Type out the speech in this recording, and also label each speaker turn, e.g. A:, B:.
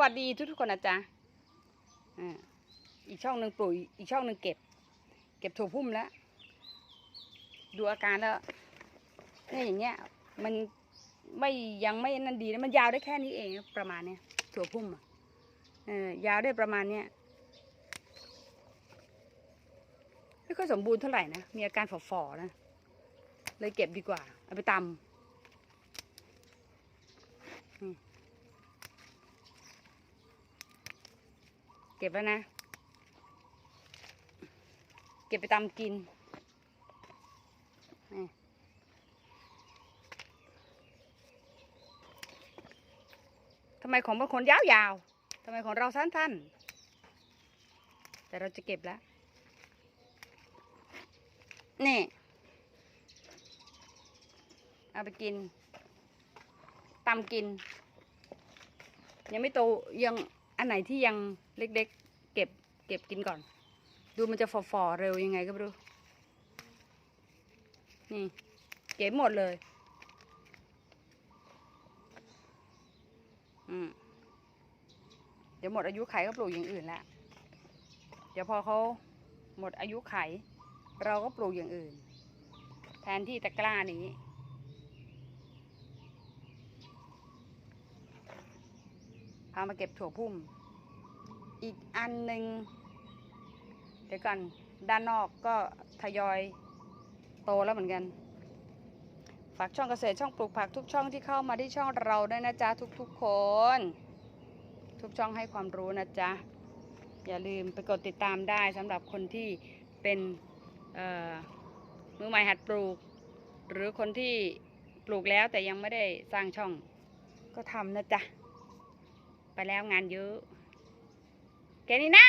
A: วัสดีทุกทุกๆคนนะจ๊ะอ่าอีกช่องหนึ่งปลูกอีกช่องหนึ่งเก็บ เก็บถั่วพุ่มแล้ว ดูอาการแล้วเนี่ยอย่างเงี้ย มันไม่ยังไม่นั่นดีนะมันยาวได้แค่นี้เองประมาณเนี้ยถั่วพุ่มอะยาวได้ประมาณเนี้ยไม่ค่อยสมบูรณ์เท่าไหร่นะ มีอาการฝ่อๆนะ เลยเก็บดีกว่า เอาไปตำ ก็บแล้วนะ เก็บไปตำกิน ทำไมของบางคนยาวๆ ทำไมของเราสั้นๆ แต่เราจะเก็บแล้ว นี่ เอาไปกินตำกิน ยังไม่โตยัง อันไหนที่ยังเล็กๆ เก็บเก็บกินก่อน ดูมันจะฝ่อๆเร็วยังไงก็ไม่รู้ นี่เก็บหมดเลย อืม เดี๋ยวหมดอายุไขก็ปลูกอย่างอื่นละ เดี๋ยวพอเขาหมดอายุไข เราก็ปลูกอย่างอื่น แทนที่ตะกร้านี้ พามาเก็บถั่วพุ่ม อีกอันหนึ่งเดี๋ยวก่อนด้านนอกก็ทยอยโตแล้วเหมือนกัน ฝากช่องเกษตรช่องปลูกผักทุกช่องที่เข้ามาที่ช่องเราด้วยนะจ๊ะทุกๆคน ทุกช่องให้ความรู้นะจ๊ะ อย่าลืมไปกดติดตามได้สำหรับคนที่เป็นมือใหม่หัดปลูก หรือคนที่ปลูกแล้วแต่ยังไม่ได้สร้างช่องก็ทำนะจ๊ะ ไปแล้วงานเยอะแค่นี้นะ